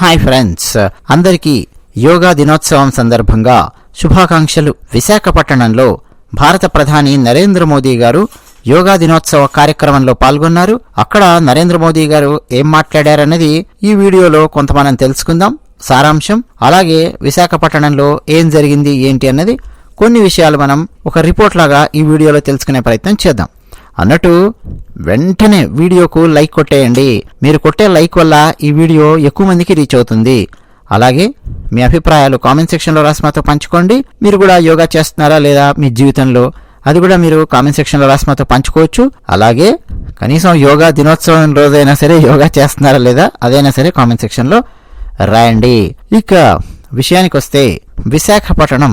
Hi friends. అందరికీ యోగా దినోత్సవం సందర్భంగా శుభాకాంక్షలు. విశాఖపట్టణంలో భారత ప్రధాని నరేంద్ర మోదీ గారు యోగా దినోత్సవ కార్యక్రమంలో పాల్గొన్నారు. అక్కడ నరేంద్ర మోదీ గారు ఏం మాట్లాడారన్నది ఈ వీడియోలో కొంత మనం తెలుసుకుందాం. సారాంశం అలాగే విశాఖపట్టణంలో ఏం జరిగింది ఏంటి అన్నది కొన్ని విషయాలు మనం ఒక రిపోర్ట్ లాగా ఈ వీడియోలో తెలుసుకునే ప్రయత్నం చేద్దాం. అన్నట్టు వెంటనే వీడియోకు లైక్ కొట్టేయండి. మీరు కొట్టే లైక్ వల్ల ఈ వీడియో ఎక్కువ మందికి రీచ్ అవుతుంది. అలాగే మీ అభిప్రాయాలు కామెంట్ సెక్షన్లో రాసి మాతో పంచుకోండి. మీరు కూడా యోగా చేస్తున్నారా లేదా మీ జీవితంలో? అది కూడా మీరు కామెంట్ సెక్షన్లో రాసి మాతో పంచుకోవచ్చు. అలాగే కనీసం యోగా దినోత్సవం రోజైనా సరే యోగా చేస్తున్నారా లేదా అదైనా సరే కామెంట్ సెక్షన్లో రాయండి. ఇక విషయానికి వస్తే విశాఖపట్నం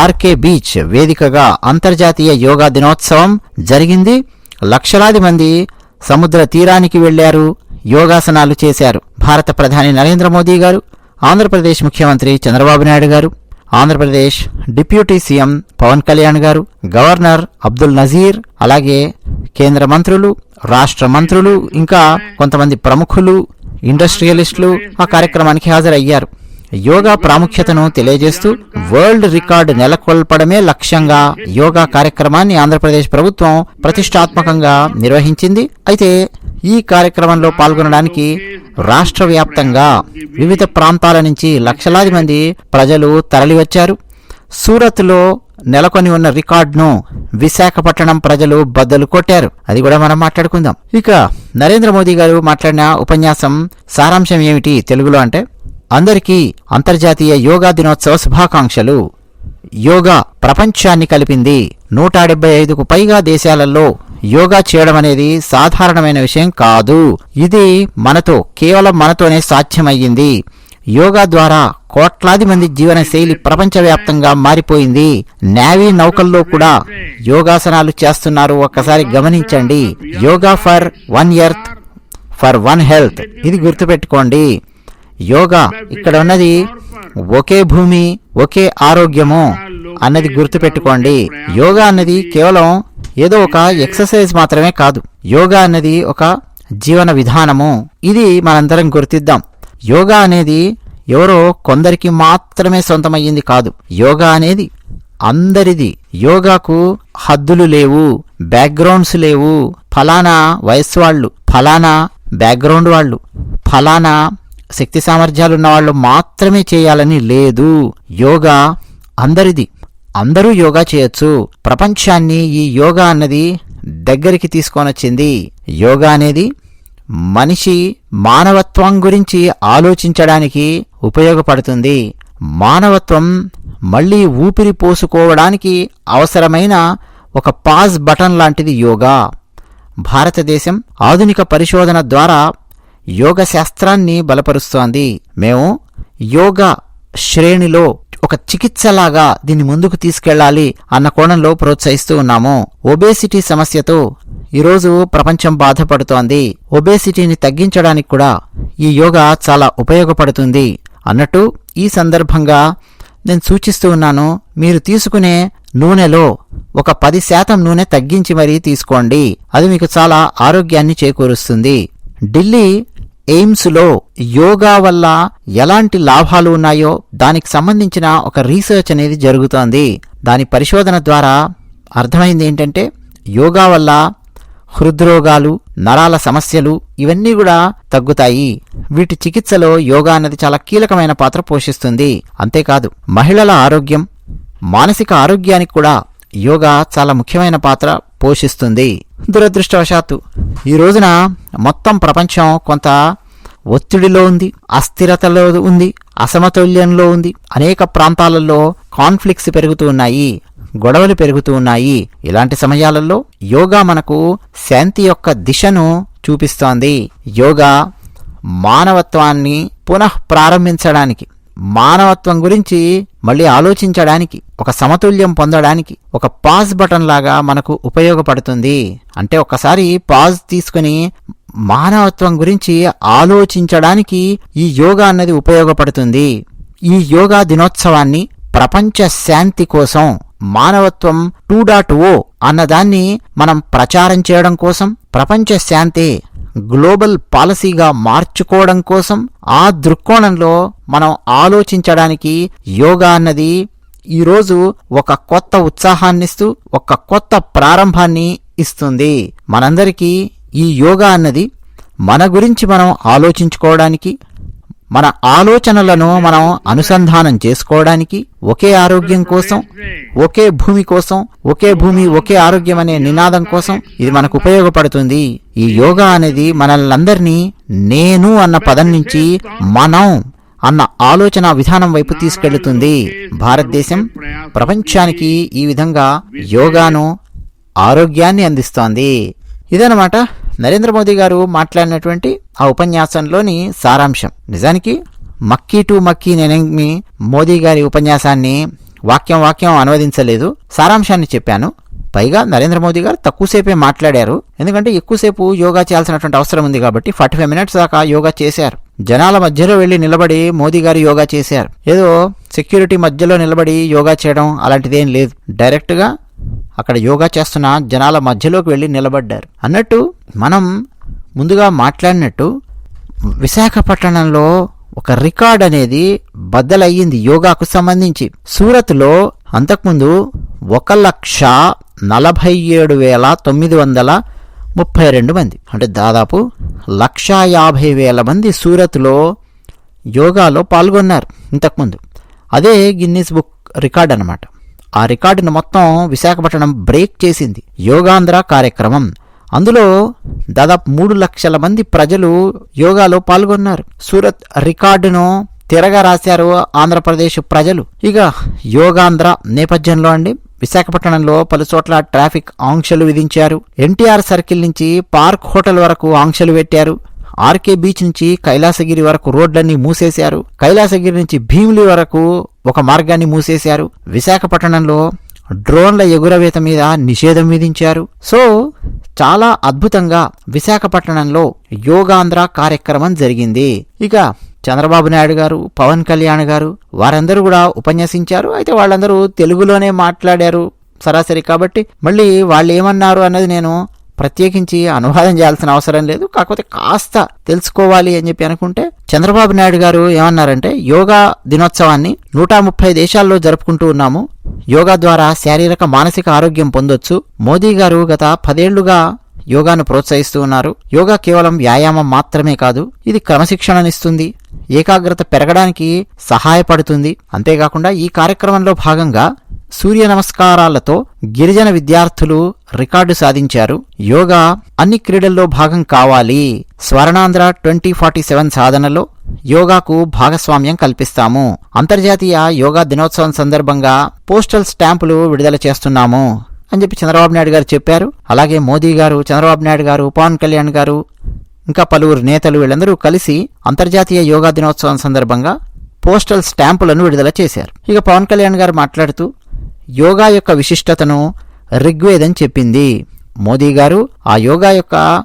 ఆర్కే బీచ్ వేదికగా అంతర్జాతీయ యోగా దినోత్సవం జరిగింది. లక్షలాది మంది సముద్ర తీరానికి వెళ్ళారు యోగాసనాలు చేశారు. భారత ప్రధాని నరేంద్ర మోదీ గారు ఆంధ్రప్రదేశ్ ముఖ్యమంత్రి Chandrababu Naidu garu Andhra Pradesh deputy CM Pawan Kalyan garu governor Abdul Nazir అలాగే కేంద్ర మంత్రులు రాష్ట్ర మంత్రులు ఇంకా కొంతమంది ప్రముఖులు ఇండస్ట్రియలిస్టులు ఆ కార్యక్రమానికి హాజరయ్యారు. యోగా ప్రాముఖ్యతను తెలియజేస్తూ వరల్డ్ రికార్డు నెలకొల్పడమే లక్ష్యంగా యోగా కార్యక్రమాన్ని ఆంధ్రప్రదేశ్ ప్రభుత్వం ప్రతిష్టాత్మకంగా నిర్వహించింది. అయితే ఈ కార్యక్రమంలో పాల్గొనడానికి రాష్ట్ర వ్యాప్తంగా వివిధ ప్రాంతాల నుంచి లక్షలాది మంది ప్రజలు తరలివచ్చారు. సూరత్లో నెలకొని ఉన్న రికార్డును విశాఖపట్నం ప్రజలు బద్దలు కొట్టారు. అది కూడా మనం మాట్లాడుకుందాం. ఇక నరేంద్ర మోదీ గారు మాట్లాడిన ఉపన్యాసం సారాంశం ఏమిటి తెలుగులో అంటే అందరికీ అంతర్జాతీయ యోగా దినోత్సవ శుభాకాంక్షలు. యోగా ప్రపంచాన్ని కలిపింది. నూట డెబ్బై ఐదుకు పైగా దేశాలలో యోగా చేయడం అనేది సాధారణమైన విషయం కాదు. ఇది మనతో కేవలం మనతోనే సాధ్యమయ్యింది. యోగా ద్వారా కోట్లాది మంది జీవనశైలి ప్రపంచవ్యాప్తంగా మారిపోయింది. నేవీ నౌకల్లో కూడా యోగాసనాలు చేస్తున్నారు. ఒక్కసారి గమనించండి. Yoga for one earth for one health. ఇది గుర్తుపెట్టుకోండి. యోగా ఇక్కడ ఉన్నది ఒకే భూమి ఒకే ఆరోగ్యము అన్నది గుర్తుపెట్టుకోండి. యోగా అన్నది కేవలం ఏదో ఒక ఎక్సర్సైజ్ మాత్రమే కాదు. యోగా అన్నది ఒక జీవన విధానము. ఇది మనందరం గుర్తిద్దాం. యోగా అనేది ఎవరో కొందరికి మాత్రమే సొంతమయ్యింది కాదు. యోగా అనేది అందరిది. యోగాకు హద్దులు లేవు బ్యాక్గ్రౌండ్స్ లేవు. ఫలానా వయస్సు వాళ్ళు ఫలానా బ్యాక్గ్రౌండ్ వాళ్ళు ఫలానా శక్తి సామర్థ్యాలు ఉన్నవాళ్ళు మాత్రమే చేయాలని లేదు. యోగా అందరిది. అందరూ యోగా చేయొచ్చు. ప్రపంచాన్ని ఈ యోగా అన్నది దగ్గరికి తీసుకొనొచ్చింది యోగా అనేది మనిషి మానవత్వం గురించి ఆలోచించడానికి ఉపయోగపడుతుంది. మానవత్వం మళ్ళీ ఊపిరి పోసుకోవడానికి అవసరమైన ఒక పాజ్ బటన్ లాంటిది యోగా. భారతదేశం ఆధునిక పరిశోధన ద్వారా యోగ శాస్త్రాన్ని బలపరుస్తోంది. మేము యోగ శ్రేణిలో ఒక చికిత్సలాగా దీన్ని ముందుకు తీసుకెళ్ళాలి అన్న కోణంలో ప్రోత్సహిస్తూ ఉన్నాము. ఒబేసిటీ సమస్యతో ఈరోజు ప్రపంచం బాధపడుతోంది. ఒబేసిటీని తగ్గించడానికి కూడా ఈ యోగా చాలా ఉపయోగపడుతుంది అన్నట్టు ఈ సందర్భంగా నేను సూచిస్తూ ఉన్నాను. మీరు తీసుకునే నూనెలో ఒక పది శాతం నూనె తగ్గించి మరీ తీసుకోండి. అది మీకు చాలా ఆరోగ్యాన్ని చేకూరుస్తుంది. ఢిల్లీ ఎయిమ్స్లో యోగా వల్ల ఎలాంటి లాభాలు ఉన్నాయో దానికి సంబంధించిన ఒక రీసెర్చ్ అనేది జరుగుతోంది. దాని పరిశోధన ద్వారా అర్థమైంది ఏంటంటే యోగా వల్ల హృద్రోగాలు నరాల సమస్యలు ఇవన్నీ కూడా తగ్గుతాయి. వీటి చికిత్సలో యోగా అన్నది చాలా కీలకమైన పాత్ర పోషిస్తుంది. అంతేకాదు మహిళల ఆరోగ్యం మానసిక ఆరోగ్యానికి కూడా యోగా చాలా ముఖ్యమైన పాత్ర పోషిస్తుంది. దురదృష్టవశాత్తు ఈ రోజున మొత్తం ప్రపంచం కొంత ఒత్తిడిలో ఉంది అస్థిరతలో ఉంది అసమతుల్యంలో ఉంది. అనేక ప్రాంతాలలో కాన్ఫ్లిక్ట్స్ పెరుగుతూ ఉన్నాయి గొడవలు పెరుగుతూ ఉన్నాయి. ఇలాంటి సమయాలలో యోగా మనకు శాంతి యొక్క దిశను చూపిస్తోంది. యోగా మానవత్వాన్ని పునః ప్రారంభించడానికి మానవత్వం గురించి మళ్ళీ ఆలోచించడానికి ఒక సమతుల్యం పొందడానికి ఒక పాజ్ బటన్ లాగా మనకు ఉపయోగపడుతుంది. అంటే ఒకసారి పాజ్ తీసుకుని మానవత్వం గురించి ఆలోచించడానికి ఈ యోగా అన్నది ఉపయోగపడుతుంది. ఈ యోగా దినోత్సవాన్ని ప్రపంచ శాంతి కోసం మానవత్వం టూ డాట్ ఓ అన్నదాన్ని మనం ప్రచారం చేయడం కోసం ప్రపంచ శాంతి గ్లోబల్ పాలసీగా మార్చుకోవడం కోసం ఆ దృక్కోణంలో మనం ఆలోచించడానికి యోగా అన్నది ఈరోజు ఒక కొత్త ఉత్సాహాన్నిస్తూ ఒక కొత్త ప్రారంభాన్ని ఇస్తుంది. మనందరికీ ఈ యోగా అన్నది మన గురించి మనం ఆలోచించుకోవడానికి మన ఆలోచనలను మనం అనుసంధానం చేసుకోవడానికి ఒకే ఆరోగ్యం కోసం ఒకే భూమి కోసం ఒకే భూమి ఒకే ఆరోగ్యం అనే నినాదం కోసం ఇది మనకు ఉపయోగపడుతుంది. ఈ యోగా అనేది మనల్నందరినీ నేను అన్న పదం నుంచి మనం అన్న ఆలోచన విధానం వైపు తీసుకెళ్తుంది భారతదేశం ప్రపంచానికి ఈ విధంగా యోగాను ఆరోగ్యాన్ని అందిస్తోంది. ఇదనమాట నరేంద్ర మోదీ గారు మాట్లాడినటువంటి ఆ ఉపన్యాసంలోని సారాంశం. నిజానికి మక్కీ టు మక్కీ నేనేమి మోదీ గారి ఉపన్యాసాన్ని వాక్యం వాక్యం అనువదించలేదు. సారాంశాన్ని చెప్పాను. పైగా నరేంద్ర మోదీ గారు తక్కువసేపే మాట్లాడారు. ఎందుకంటే ఎక్కువసేపు యోగా చేయాల్సినటువంటి అవసరం ఉంది కాబట్టి ఫార్టీ ఫైవ్ మినిట్స్ దాకా యోగా చేశారు. జనాల మధ్యలో వెళ్ళి నిలబడి మోదీ గారు యోగా చేశారు. ఏదో సెక్యూరిటీ మధ్యలో నిలబడి యోగా చేయడం అలాంటిదేం లేదు. డైరెక్ట్గా అక్కడ యోగా చేస్తున్న జనాల మధ్యలోకి వెళ్ళి నిలబడ్డారు. అన్నట్టు మనం ముందుగా మాట్లాడినట్టు విశాఖపట్నంలో ఒక రికార్డ్ అనేది బద్దలయ్యింది యోగాకు సంబంధించి. సూరత్లో అంతకుముందు ఒక లక్ష నలభై ఏడు వేల తొమ్మిది వందల ముప్పై రెండు మంది అంటే దాదాపు లక్షా యాభై వేల మంది సూరత్లో యోగాలో పాల్గొన్నారు ఇంతకుముందు. అదే గిన్నీస్ బుక్ రికార్డ్ అనమాట ఆ రికార్డును మొత్తం విశాఖపట్నం బ్రేక్ చేసింది యోగాంధ్ర కార్యక్రమం. అందులో దాదాపు మూడు లక్షల మంది ప్రజలు యోగాలో పాల్గొన్నారు. సూరత్ రికార్డును తిరగా రాశారు ఆంధ్రప్రదేశ్ ప్రజలు. ఇక యోగాంధ్ర నేపథ్యంలో అండి విశాఖపట్నంలో పలు చోట్ల ట్రాఫిక్ ఆంక్షలు విధించారు. ఎన్టీఆర్ సర్కిల్ నుంచి పార్క్ హోటల్ వరకు ఆంక్షలు పెట్టారు. ఆర్కే బీచ్ నుంచి కైలాసగిరి వరకు రోడ్లన్నీ మూసేశారు. కైలాసగిరి నుంచి భీమిలి వరకు ఒక మార్గాన్ని మూసేశారు. విశాఖపట్నంలో డ్రోన్ల ఎగురవేత మీద నిషేధం విధించారు. సో చాలా అద్భుతంగా విశాఖపట్నంలో యోగాంధ్ర కార్యక్రమం జరిగింది. ఇక చంద్రబాబు నాయుడు గారు పవన్ కళ్యాణ్ గారు వారందరూ కూడా ఉపన్యసించారు. అయితే వాళ్ళందరూ తెలుగులోనే మాట్లాడారు సరాసరి కాబట్టి మళ్ళీ వాళ్ళు ఏమన్నారు అన్నది నేను ప్రత్యేకించి అనువాదం చేయాల్సిన అవసరం లేదు. కాకపోతే కాస్త తెలుసుకోవాలి అని చెప్పి అనుకుంటే చంద్రబాబు నాయుడు గారు ఏమన్నారంటే యోగా దినోత్సవాన్ని నూట ముప్పై దేశాల్లో జరుపుకుంటూ ఉన్నాము. యోగా ద్వారా శారీరక మానసిక ఆరోగ్యం పొందొచ్చు. మోదీ గారు గత పదేళ్ళుగా యోగాను ప్రోత్సహిస్తూ ఉన్నారు. యోగా కేవలం వ్యాయామం మాత్రమే కాదు ఇది క్రమశిక్షణనిస్తుంది. ఏకాగ్రత పెరగడానికి సహాయపడుతుంది. అంతేకాకుండా ఈ కార్యక్రమంలో భాగంగా సూర్య నమస్కారాలతో గిరిజన విద్యార్థులు రికార్డు సాధించారు. యోగా అన్ని క్రీడల్లో భాగం కావాలి. స్వర్ణాంధ్ర ట్వంటీ ఫార్టీ సెవెన్ సాధనలో యోగాకు భాగస్వామ్యం కల్పిస్తాము. అంతర్జాతీయ యోగా దినోత్సవం సందర్భంగా పోస్టల్ స్టాంపులు విడుదల చేస్తున్నాము. అని చెప్పి చంద్రబాబు నాయుడు గారు చెప్పారు. అలాగే మోదీ గారు చంద్రబాబు నాయుడు గారు పవన్ కళ్యాణ్ గారు ఇంకా పలువురు నేతలు వీళ్ళందరూ కలిసి అంతర్జాతీయ యోగా దినోత్సవం సందర్భంగా పోస్టల్ స్టాంపులను విడుదల చేశారు. ఇక పవన్ కళ్యాణ్ గారు మాట్లాడుతూ యోగా యొక్క విశిష్టతను ఋగ్వేదం చెప్పింది. మోదీ గారు ఆ యోగా యొక్క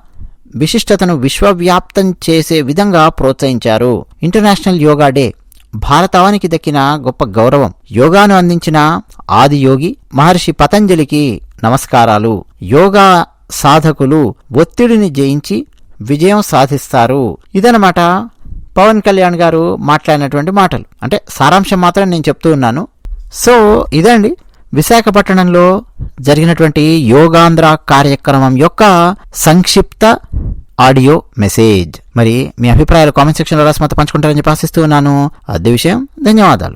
విశిష్టతను విశ్వవ్యాప్తం చేసే విధంగా ప్రోత్సహించారు. ఇంటర్నేషనల్ యోగా డే భారతావానికి దక్కిన గొప్ప గౌరవం యోగాను అందించిన ఆది యోగి మహర్షి పతంజలికి నమస్కారాలు. యోగా సాధకులు ఒత్తిడిని జయించి విజయం సాధిస్తారు. ఇదనమాట పవన్ కళ్యాణ్ గారు మాట్లాడినటువంటి మాటలు. అంటే సారాంశం మాత్రం నేను చెప్తూ ఉన్నాను. సో ఇదండి విశాఖపట్నంలో జరిగినటువంటి యోగాంధ్ర కార్యక్రమం యొక్క సంక్షిప్త ఆడియో మెసేజ్. మరి మీ అభిప్రాయాలు కామెంట్ సెక్షన్లో రాసి మాతో పంచుకుంటారని చెప్పి ఆశిస్తూ ఉన్నాను. అదే విషయం. ధన్యవాదాలు.